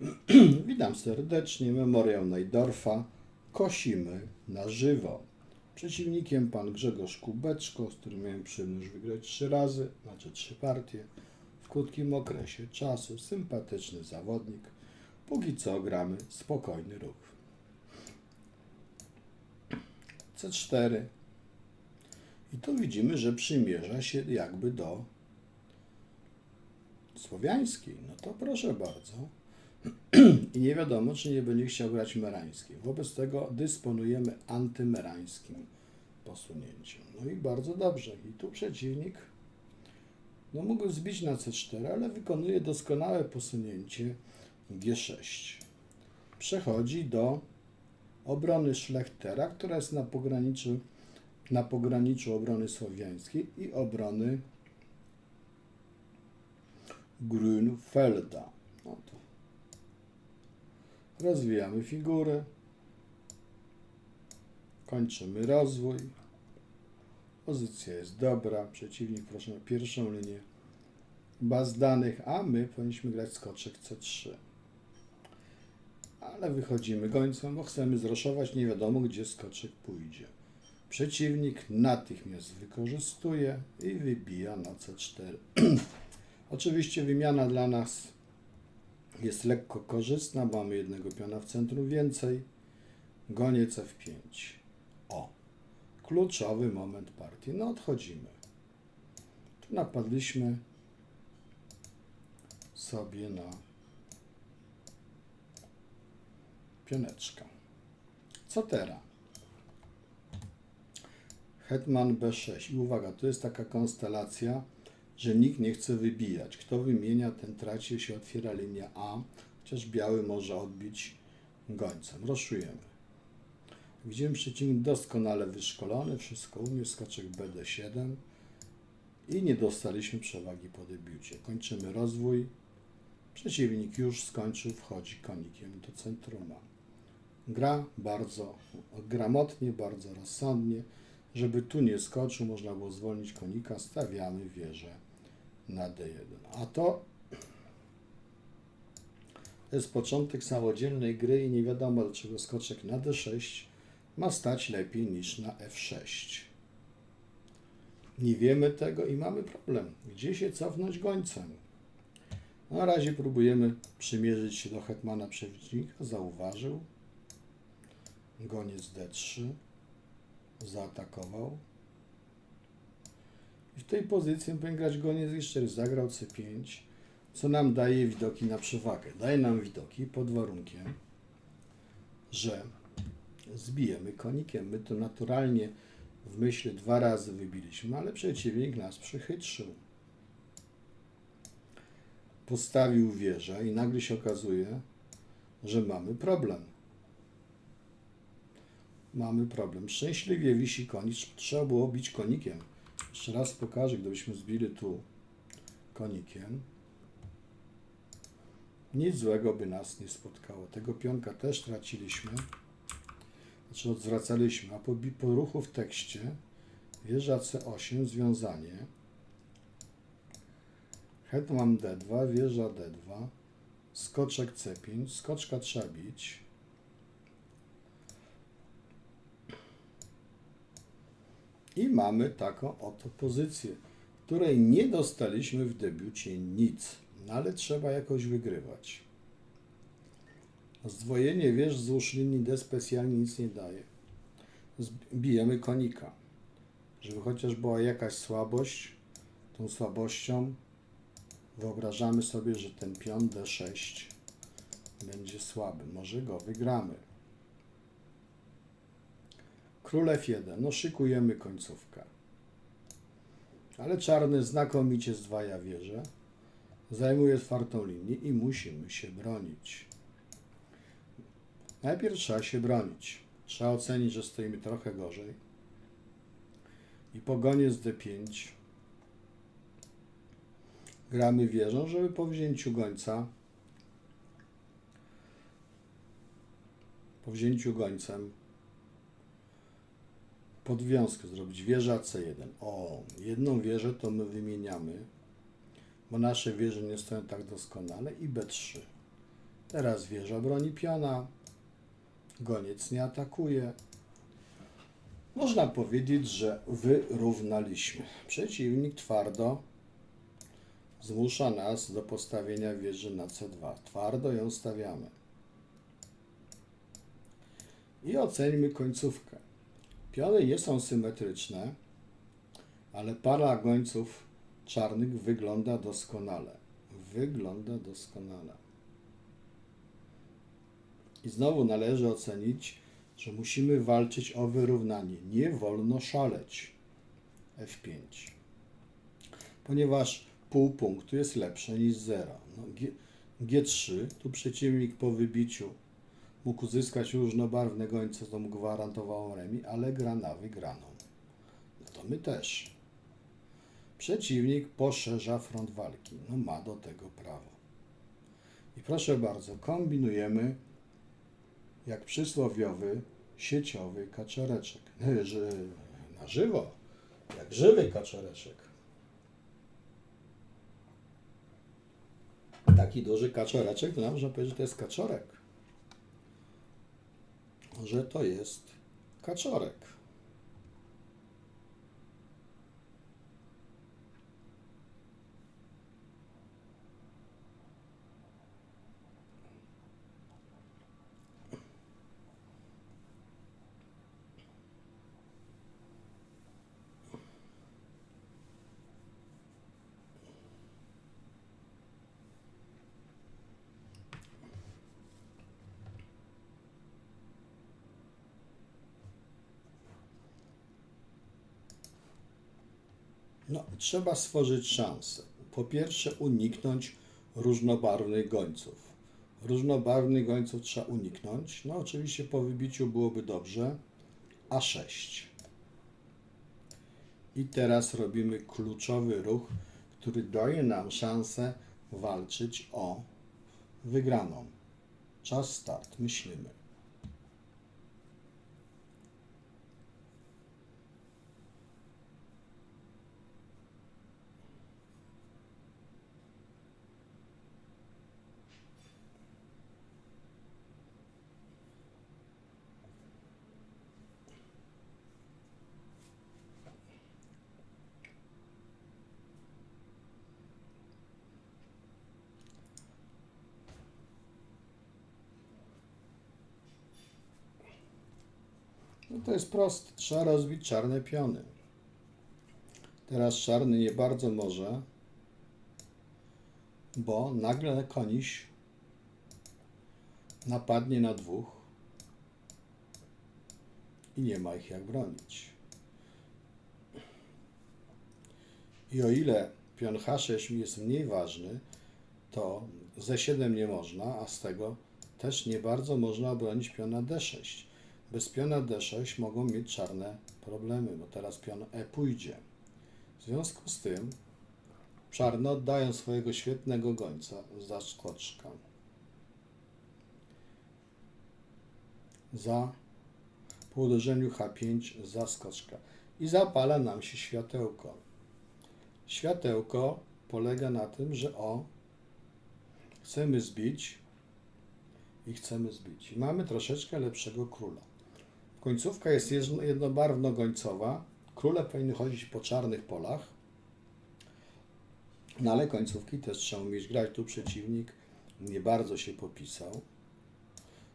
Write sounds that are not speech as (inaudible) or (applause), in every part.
(clears throat) Witam serdecznie. Memoriał Najdorfa. Kosimy na żywo. Przeciwnikiem pan Grzegorz Kubeczko, z którym miałem przyjemność wygrać trzy razy, znaczy trzy partie, w krótkim okresie czasu. Sympatyczny zawodnik. Póki co gramy spokojny ruch. C4. I tu widzimy, że przymierza się jakby do słowiańskiej. No to proszę bardzo. (clears throat) I nie wiadomo, czy nie będzie chciał grać merańskiej. Wobec tego dysponujemy antymerańskim posunięciem. No i bardzo dobrze. I tu przeciwnik no mógł zbić na C4, ale wykonuje doskonałe posunięcie G6. Przechodzi do obrony Schlechtera, która jest na pograniczu, na pograniczu obrony słowiańskiej i obrony Grünfelda. No to rozwijamy figurę, kończymy rozwój. Pozycja jest dobra, przeciwnik proszę o pierwszą linię baz danych, a my powinniśmy grać skoczek C3. Ale wychodzimy gońcem, bo chcemy zroszować, nie wiadomo gdzie skoczek pójdzie. Przeciwnik natychmiast wykorzystuje i wybija na C4. (clears throat) Oczywiście wymiana dla nas jest lekko korzystna, mamy jednego piona w centrum więcej. Goniec F5. O, kluczowy moment partii. No odchodzimy. Tu napadliśmy sobie na pioneczka. Co teraz? Hetman B6. I uwaga, to jest taka konstelacja, że nikt nie chce wybijać. Kto wymienia, ten traci, się otwiera linia A, chociaż biały może odbić gońcem. Roszujemy. Widzimy przeciwnik doskonale wyszkolony, wszystko umie, skoczek BD7 i nie dostaliśmy przewagi po debiucie. Kończymy rozwój. Przeciwnik już skończył, wchodzi konikiem do centrum. Gra bardzo gramotnie, bardzo rozsądnie. Żeby tu nie skoczył, można było zwolnić konika, stawiamy wieżę na D1. A to jest początek samodzielnej gry i nie wiadomo dlaczego skoczek na D6 ma stać lepiej niż na F6. Nie wiemy tego i mamy problem. Gdzie się cofnąć gońcem? Na razie próbujemy przymierzyć się do hetmana przeciwnika. Zauważył. Goniec D3. Zaatakował. W tej pozycji powinien grać goniec G4. Zagrał C5, co nam daje widoki na przewagę. Daje nam widoki pod warunkiem, że zbijemy konikiem. My to naturalnie w myśli dwa razy wybiliśmy, ale przeciwnik nas przychytrzył. Postawił wieżę i nagle się okazuje, że mamy problem. Mamy problem. Szczęśliwie wisi konik. Trzeba było bić konikiem. Jeszcze raz pokażę, gdybyśmy zbili tu konikiem. Nic złego by nas nie spotkało. Tego pionka też traciliśmy. Znaczy odwracaliśmy. A po, po ruchu w tekście wieża C8, związanie. Hetman D2, wieża D2, skoczek C5, skoczka trzeba bić. I mamy taką oto pozycję, której nie dostaliśmy w debiucie nic, no ale trzeba jakoś wygrywać. Zdwojenie wież wzdłuż linii D specjalnie nic nie daje. Bijemy konika. Żeby chociaż była jakaś słabość, tą słabością wyobrażamy sobie, że ten pion D6 będzie słaby. Może go wygramy. Król F1. No szykujemy końcówkę. Ale czarny znakomicie zdwaja wieżę. Zajmuje czwartą linię i musimy się bronić. Najpierw trzeba się bronić. Trzeba ocenić, że stoimy trochę gorzej. I po goniec D5 gramy wieżą, żeby po wzięciu gońca po wzięciu gońcem podwiązkę zrobić. Wieża C1. O, jedną wieżę to my wymieniamy, bo nasze wieże nie stoją tak doskonale i B3. Teraz wieża broni piona. Goniec nie atakuje. Można powiedzieć, że wyrównaliśmy. Przeciwnik twardo zmusza nas do postawienia wieży na C2. Twardo ją stawiamy. I oceńmy końcówkę. Piony nie są symetryczne, ale para gońców czarnych wygląda doskonale. Wygląda doskonale. I znowu należy ocenić, że musimy walczyć o wyrównanie. Nie wolno szaleć. F5. Ponieważ pół punktu jest lepsze niż 0. No, G, G3, tu przeciwnik po wybiciu mógł uzyskać różnobarwne gońce, co mu gwarantowało remi, ale gra na wygraną. No to my też. Przeciwnik poszerza front walki. No ma do tego prawo. I proszę bardzo, kombinujemy jak przysłowiowy sieciowy kaczoreczek. (laughs) Na żywo, jak żywy kaczoreczek. Taki duży kaczoreczek, to można powiedzieć, że to jest kaczorek. Że to jest kaczorek. No, trzeba stworzyć szansę. Po pierwsze, uniknąć różnobarwnych gońców. Różnobarwnych gońców trzeba uniknąć. No, oczywiście po wybiciu byłoby dobrze. A6. I teraz robimy kluczowy ruch, który daje nam szansę walczyć o wygraną. Czas start, myślimy. To jest proste. Trzeba rozbić czarne piony. Teraz czarny nie bardzo może, bo nagle koniś napadnie na dwóch i nie ma ich jak bronić. I o ile pion H6 jest mniej ważny, to Z7 nie można, a z tego też nie bardzo można obronić piona D6. Bez piona D6 mogą mieć czarne problemy, bo teraz pion E pójdzie. W związku z tym czarne oddają swojego świetnego gońca za skoczka. Za po uderzeniu H5 za skoczka. I zapala nam się światełko. Światełko polega na tym, że o chcemy zbić i chcemy zbić. I mamy troszeczkę lepszego króla. Końcówka jest jedno- jednobarwno-gońcowa. Króle powinny chodzić po czarnych polach. No ale końcówki też trzeba umieć grać. Tu przeciwnik nie bardzo się popisał.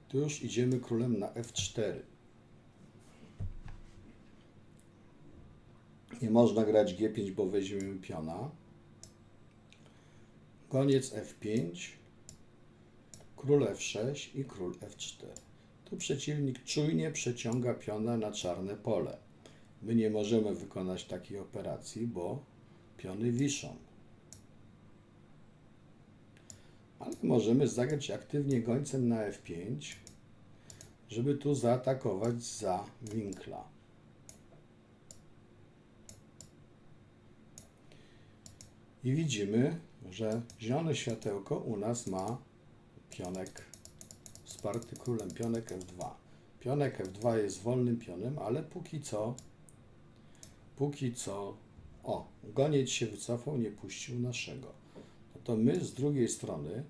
Tu już idziemy królem na F4. Nie można grać G5, bo weźmiemy piona. Goniec F5, król F6 i król F4. Tu przeciwnik czujnie przeciąga piona na czarne pole. My nie możemy wykonać takiej operacji, bo piony wiszą. Ale możemy zagrać aktywnie gońcem na F5, żeby tu zaatakować za winkla. I widzimy, że zielone światełko u nas ma pionek wsparty królem, pionek F2. Pionek F2 jest wolnym pionem, ale póki co, póki co, o, goniec się wycofał, nie puścił naszego. No to my z drugiej strony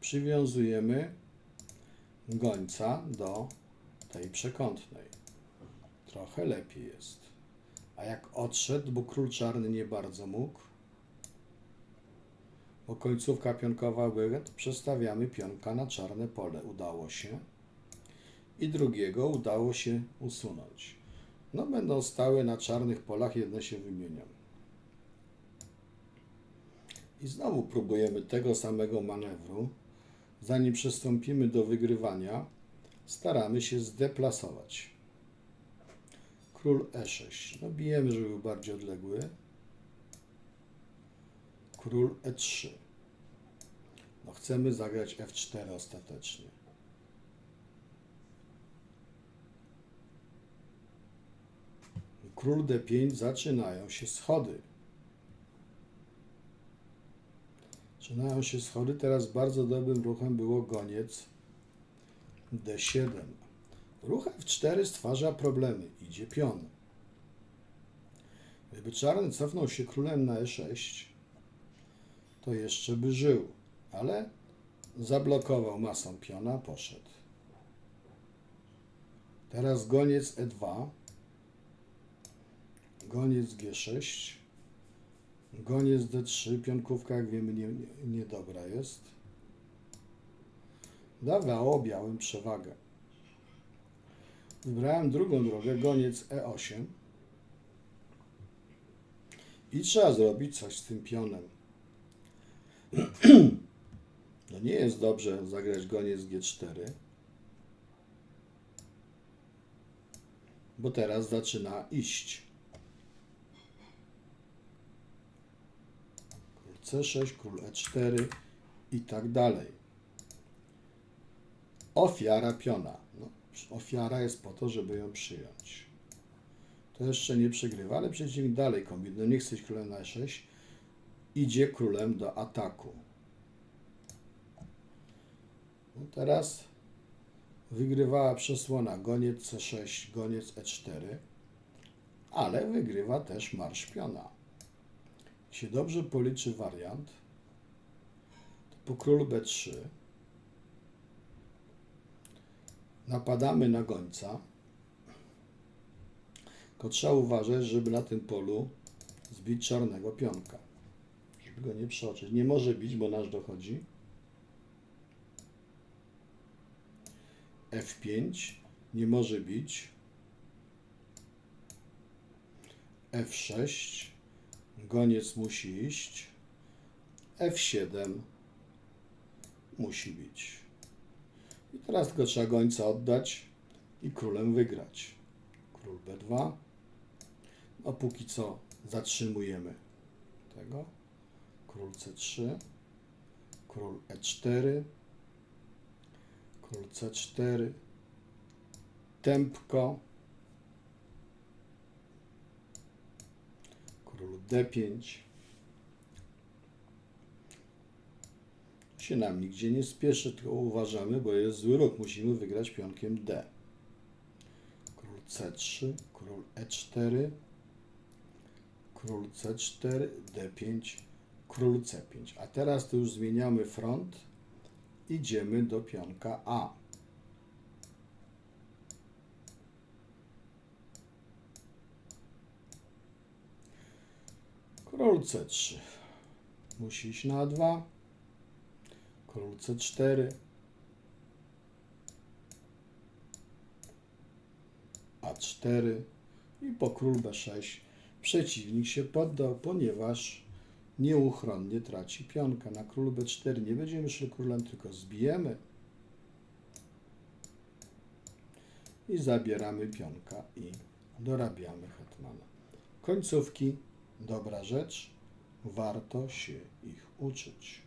przywiązujemy gońca do tej przekątnej. Trochę lepiej jest. A jak odszedł, bo król czarny nie bardzo mógł, końcówka pionkowa to przestawiamy pionka na czarne pole. Udało się. I drugiego udało się usunąć. No będą stały na czarnych polach, jedne się wymienią. I znowu próbujemy tego samego manewru. Zanim przystąpimy do wygrywania, staramy się zdeplasować. Król E6. No bijemy, żeby był bardziej odległy. Król E3. No chcemy zagrać F4 ostatecznie. Król D5 zaczynają się schody. Zaczynają się schody. Teraz bardzo dobrym ruchem było goniec D7. Ruch F4 stwarza problemy. Idzie pion. Gdyby czarny cofnął się królem na E6, to jeszcze by żył, ale zablokował masą piona, poszedł. Teraz goniec E2, goniec G6, goniec D3, pionkówka jak wiemy nie, nie, niedobra jest. Dawało białym przewagę. Wybrałem drugą drogę, goniec E8 i trzeba zrobić coś z tym pionem. (clears throat) No nie jest dobrze zagrać goniec G4, bo teraz zaczyna iść. Król C6, król E4 i tak dalej. Ofiara piona. No, ofiara jest po to, żeby ją przyjąć. To jeszcze nie przegrywa, ale przeciwnik dalej kombinuje. Nie chce iść królem na E6. Idzie królem do ataku. No teraz wygrywała przesłona goniec C6, goniec E4, ale wygrywa też marsz piona. Jak się dobrze policzy wariant, to po królu B3 napadamy na gońca, tylko trzeba uważać, żeby na tym polu zbić czarnego pionka, żeby go nie przeoczyć. Nie może bić, bo nasz dochodzi. F5 nie może bić. F6 goniec musi iść. F7 musi bić. I teraz tylko trzeba gońca oddać i królem wygrać. Król B2. No póki co zatrzymujemy tego. Król C3. Król E4 król C4, tempko, król D5. Się nam nigdzie nie spieszy, tylko uważamy, bo jest zły ruch. Musimy wygrać pionkiem D. Król C3, król E4, król C4, D5, król C5. A teraz to już zmieniamy front idziemy do pionka A. Król C3 musi iść na A2. Król C4. A4 i po król B6 przeciwnik się poddał, ponieważ nieuchronnie traci pionka. Na królu b4 nie będziemy szli królem, tylko zbijemy i zabieramy pionka i dorabiamy hetmana. Końcówki, dobra rzecz, warto się ich uczyć.